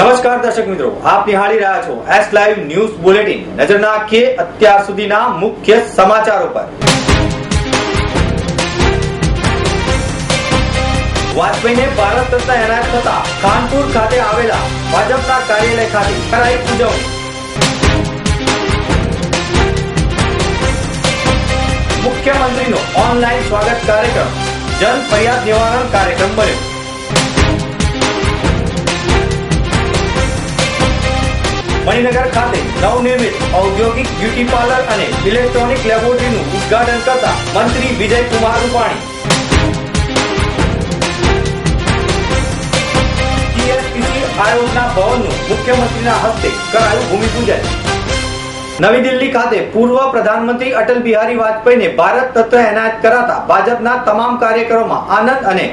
નમસ્કાર દર્શક મિત્રો, આપ નિહાળી રહ્યા છો એસ લાઈવ ન્યૂઝ બુલેટિન નજર નાખીએ અત્યાર સુધીના મુખ્ય સમાચારો પર. વાજપેયીને ભારત રત્ન એનાયત થતા કાનપુર ખાતે આવેલા ભાજપના કાર્યાલય ખાતે કરાઈ ઉજવણી. મુખ્યમંત્રીનો ઓનલાઈન સ્વાગત કાર્યક્રમ, જન ફરિયાદ નિવારણ કાર્યક્રમ બન્યો. મણિનગર ખાતે નવનિર્મિત ઔદ્યોગિક બ્યુટી પાર્લર અને ઇલેક્ટ્રોનિક લેબોરેટરીનું ઉદ્ઘાટન કરતા મંત્રી વિજય કુમાર રૂપાણી. આયોગના ભવનનું મુખ્યમંત્રીના હસ્તે કરાયું ભૂમિપૂજન. નવી દિલ્હી ખાતે પૂર્વ પ્રધાનમંત્રી અટલ બિહારી વાજપેયીને ભારત રત્ન એનાયત કરાતા ભાજપના તમામ કાર્યકરોમાં આનંદ અને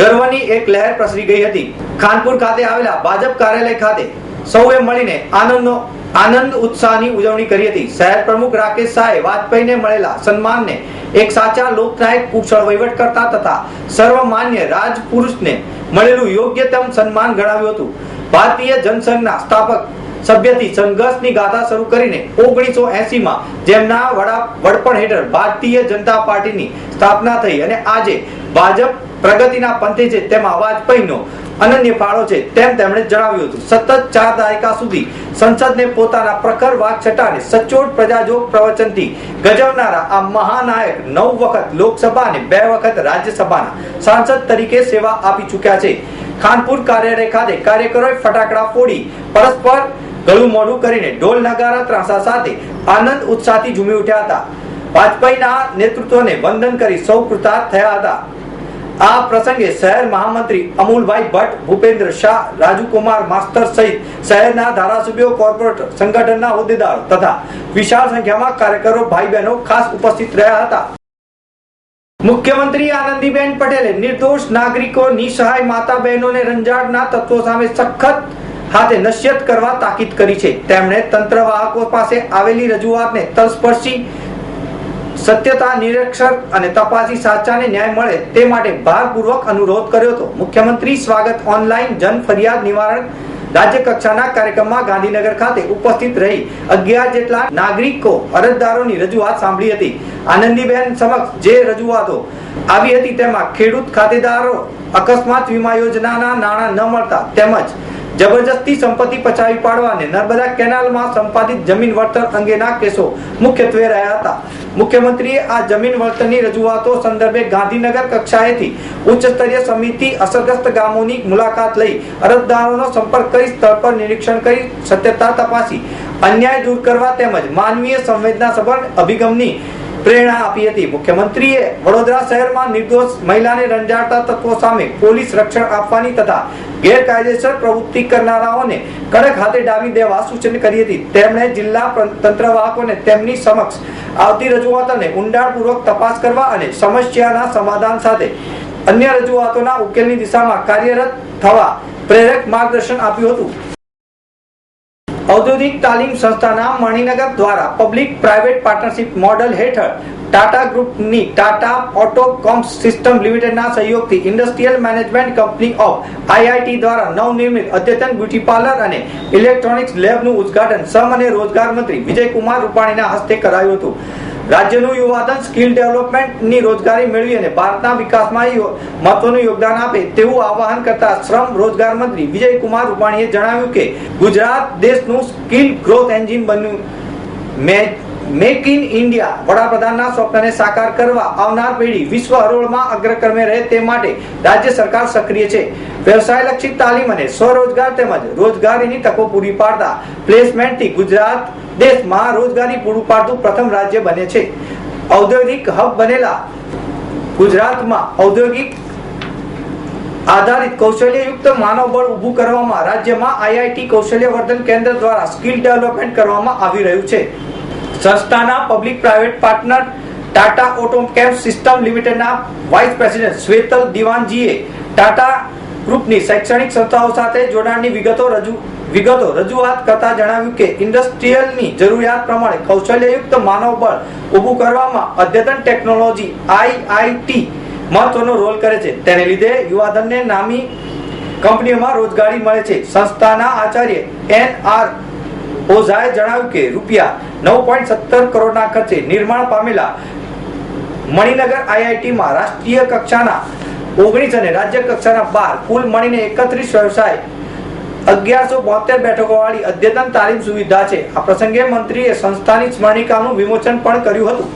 ગર્વની એક લહેર પ્રસરી ગઈ હતી. ખાનપુર ખાતે આવેલા ભાજપ કાર્યાલય ખાતે સૌએ મળીને આનંદનો આનંદ ઉત્સાહની ઉજવણી કરી હતી. શહેર પ્રમુખ રાકેશ શાહે વાજપેયીને મળેલા સન્માનને એક સાચા લોકનાયક કુશળ વહીવટકર્તા તથા સર્વમાન્ય રાજપુરુષને મળેલું યોગ્યતમ સન્માન ગણાવ્યું હતું. ભારતીય જનસંઘના સ્થાપક સભ્યથી સંઘર્ષની ગાથા શરૂ કરીને ઓગણીસો એસીમાં જેમના વડા વડપણ હેઠળ ભારતીય જનતા પાર્ટીની સ્થાપના થઈ અને આજે ભાજપ પ્રગતિના પંથે છે તેમાં વાજપેયીનો અનન્ય ફાળો છે તેમ તેમણે જણાવ્યું હતું. સતત ચાર દાયકા સુધી સંસદને પોતાના પ્રખર વાકછટા છટાને સચોટ પ્રજાજોગ પ્રવચનથી ગજવનારા આ મહાનાયક નવ વખત લોકસભા અને બે વખત રાજ્યસભાના સાંસદ તરીકે સેવા આપી ચૂક્યા છે. ખાનપુર કાર્યાલય ખાતે કાર્યકરોએ ફટાકડા ફોડી પરસ્પર ગળું મોઢું કરીને ઢોલ નગારા ત્રાસા સાથે આનંદ ઉત્સાહથી ઝૂમી ઉઠ્યા હતા. વાજપેયીના નેતૃત્વને વંદન કરી સૌ કૃતાર્થ થયા હતા. આ પ્રસંગે શહેર મહામંત્રી અમૂલભાઈ ભટ્ટ, ભૂપેન્દ્ર શાહ, રાજુકુમાર માસ્તર સહિત શહેરના ધારાસભ્યો, કોર્પોરેટ સંગઠનના હોદ્દેદારો તથા વિશાળ સંખ્યામાં કાર્યકરો ભાઈ બહેનો ખાસ ઉપસ્થિત રહ્યા હતા. મુખ્યમંત્રી આનંદીબેન પટેલે નિર્દોષ નાગરિકો નિસહાય માતા બહેનોને રંજાડના તત્વો સામે સખત હાથે નશ્યત કરવા તાકીદ કરી છે. તેમણે તંત્ર વાહકો પાસે આવેલી રજૂઆતને તલસ્પર્શી સત્યતા નિરીક્ષક અને તપાસી સાચાને ન્યાય મળે તે માટે ભારપૂર્વક અનુરોધ કર્યો હતો. મુખ્યમંત્રી સ્વાગત ઓનલાઈન જન ફરિયાદ નિવારણ રાજ્ય કક્ષાના કાર્યક્રમમાં ગાંધીનગર ખાતે ઉપસ્થિત રહી અગિયાર જેટલા નાગરિકો અરજદારોની રજૂઆત સાંભળી હતી. આનંદીબેન સમક્ષ જે રજૂઆતો આવી હતી તેમાં ખેડૂત ખાતેદારો અકસ્માત વીમા યોજનાના નાણાં ન મળતા તેમજ જબરજસ્તી સંપત્તિ પચાવી પાડવા અને નર્મદા કેનાલમાં સંપાદિત જમીન વળતર અંગેના કેસો મુખ્યત્વે રહ્યા હતા. મુખ્યમંત્રીએ આ જમીન વળતરની રજૂઆતો સંદર્ભે ગાંધીનગર કક્ષાએથી ઉચ્ચ સ્તરીય સમિતિ અસરગ્રસ્ત ગામોની મુલાકાત લઈ અરજદારોનો સંપર્ક કરી સ્થળ પર નિરીક્ષણ કરી સત્યતા તપાસી. અન્યાય દૂર કરવા તેમજ માનવીય સંવેદના સભર અભિગમની પ્રેરણા આપી હતી. મુખ્યમંત્રીએ વડોદરા શહેરમાં નિર્દોષ મહિલાને રંજાડતા તત્વો સામે પોલીસ રક્ષણ આપવાની તથા ગેરકાયદેસર પ્રવૃત્તિ કરનારાઓને કડક હાથે ડામી દેવા સૂચન કરી હતી. તેમણે જિલ્લા તંત્રવાહકોને તેમની સમક્ષ આવતી રજૂઆતોને ઊંડાણપૂર્વક તપાસ કરવા અને સમસ્યાના સમાધાન સાથે અન્ય રજૂઆતોના ઉકેલની દિશામાં કાર્યરત થવા પ્રેરક માર્ગદર્શન આપ્યું હતું. ઔદ્યોગિક તાલીમ સંસ્થાના મણિનગર દ્વારા પબ્લિક પ્રાઇવેટ પાર્ટનરશિપ મોડેલ હેઠળ ટાટા ગ્રુપની ટાટા ઓટોકોમ્સ સિસ્ટમ લિમિટેડના સહયોગથી industrial management company of IIT દ્વારા નવનિર્મિત અદ્યતન બ્યુટી પાર્લર અને ઇલેક્ટ્રોનિક્સ લેબનું ઉદ્ઘાટન શ્રમ અને રોજગાર મંત્રી વિજયકુમાર રૂપાણીના હસ્તે કરાયું હતું. રાજ્યનું યુવાધન સ્કિલ ડેવલપમેન્ટની રોજગારી મેળવી અને ભારતના વિકાસમાં મહત્વનું યોગદાન આપે તેવું આવાહન કરતા શ્રમ રોજગાર મંત્રી વિજયકુમાર રૂપાણીએ જણાવ્યું કે ગુજરાત દેશનું સ્કિલ ગ્રોથ એન્જિન બન્યું. મેક ઇન ઇન્ડિયા વડાપ્રધાનના સ્વપ્નને સાકાર કરવા આવનાર પેઢી વિશ્વ હરોળમાં અગ્રક્રમે રહે તે માટે રાજ્ય સરકાર સક્રિય છે. વ્યવસાયલક્ષી તાલીમ અને સ્વરોજગાર તેમજ રોજગારીની તકો પૂરી પાડતા પ્લેસમેન્ટથી ગુજરાત દેશમાં રોજગારી પૂરું પાડતું પ્રથમ રાજ્ય બને છે. ઔદ્યોગિક હબ બનેલા ગુજરાતમાં ઔદ્યોગિક આધારિત કૌશલ્યયુક્ત માનવબળ ઊભું કરવામાં રાજ્યમાં આઈઆઈટી કૌશલ્યવર્ધન કેન્દ્ર દ્વારા સ્કિલ ડેવલપમેન્ટ કરવામાં આવી રહ્યું છે. સંસ્થાના public private partner Tata Autocomp system લિમિટેડના વાઇસ પ્રેસિડેન્ટ શ્વેતલ દિવાનજીએ ટાટા ગ્રુપની શૈક્ષણિક સંસ્થાઓ સાથે જોડાણની વિગતો રજૂ વિગતો રજૂઆત કરતા જણાવ્યું કે ઇન્ડસ્ટ્રીયલની જરૂરિયાત પ્રમાણે કૌશલ્યયુક્ત માનવબળ ઊભું કરવામાં અદ્યતન ટેકનોલોજી આઈઆઈટી મહત્વનો રોલ કરે છે. તેને લીધે યુવાધનને નામી કંપનીઓમાં રોજગારી મળે છે. સંસ્થાના આચાર્ય એન આર ઓઝાએ જણાવ્યું કે રૂપિયા નવ પોઈન્ટ સત્તર કરોડના ખર્ચે નિર્માણ પામેલા મણિનગર આઈઆઈટીમાં રાષ્ટ્રીય કક્ષાના ઓગણીસ અને રાજ્ય કક્ષાના બાર કુલ મળીને એકત્રીસ વ્યવસાય અગિયારસો બોતેર બેઠકો વાળી અદ્યતન તાલીમ સુવિધા છે. આ પ્રસંગે મંત્રીએ સંસ્થાની સ્મરણિકાનું વિમોચન પણ કર્યું હતું.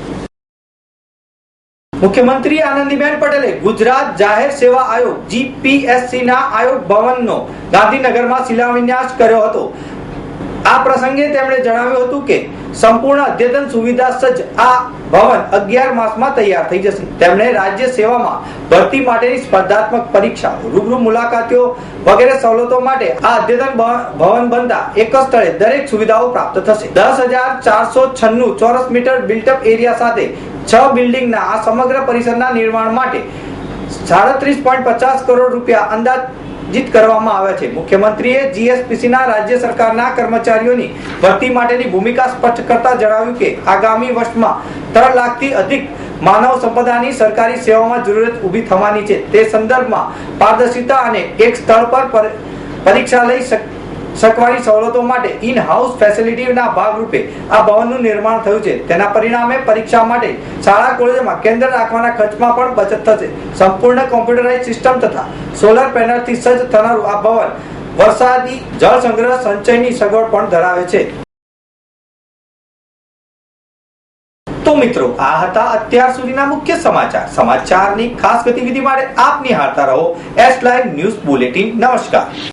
મુખ્યમંત્રી આનંદીબેન પટેલે ગુજરાત જાહેર સેવા આયોગ જીપીએસસી ના આયોગ ભવનનો ગાંધીનગરમાં શિલાન્યાસ કર્યો હતો. આ પ્રસંગે તેમણે જણાવ્યું હતું કે સંપૂર્ણ અદ્યતન સુવિધા સજ્જ આ ભવન અગિયાર માસમાં તૈયાર થઈ જશે. તેમણે રાજ્ય સેવામાં ભરતી માટેની સ્પર્ધાત્મક પરીક્ષા, રૂબરૂ મુલાકાતીઓ વગેરે સવલતો માટે આ અદ્યતન ભવન બનતા એક જ સ્થળે દરેક સુવિધાઓ પ્રાપ્ત થશે. દસ હજાર ચારસો છન્નું ચોરસ મીટર બિલ્ટઅપ એરિયા સાથે છ બિલ્ડિંગના આ સમગ્ર પરિસરના નિર્માણ માટે સાડત્રીસ પોઈન્ટ પચાસ કરોડ રૂપિયા અંદાજિત કરવામાં આવ્યા છે. મુખ્યમંત્રીએ જીએસપીસીના રાજ્ય સરકારના કર્મચારીઓની ભરતી માટેની ભૂમિકા સ્પષ્ટ કરતા જણાવ્યું કે, આગામી વર્ષમાં ત્રણ લાખથી અધિક માનવ સંપદાની સરકારી સેવામાં જરૂરિયાત ઊભી થવાની છે. તે સંદર્ભમાં પારદર્શિતા અને એક સ્થળ પર- પરીક્ષા લઈ શક- શકવાની સવલતો માટે ઇન હાઉસ ફેસિલિટીના ભાગરૂપે આ ભવનનું નિર્માણ થયું છે. તેના પરિણામે પરીક્ષા માટે શાળા કોલેજોમાં કેન્દ્ર રાખવાના ખર્ચમાં પણ બચત થશે. સંપૂર્ણ કોમ્પ્યુટરાઇઝ સિસ્ટમ તથા સોલર પેનલથી સજ્જ થનારું આ ભવન વરસાદી જળ સંગ્રહ સંચયની સગવડ પણ ધરાવે છે. તો મિત્રો, આ હતા અત્યાર સુધીના મુખ્ય સમાચાર. સમાચારની ખાસ ગતિવિધિ માટે આપ નિહાળતા રહો એસ લાઈવ ન્યૂઝ બુલેટિન નમસ્કાર.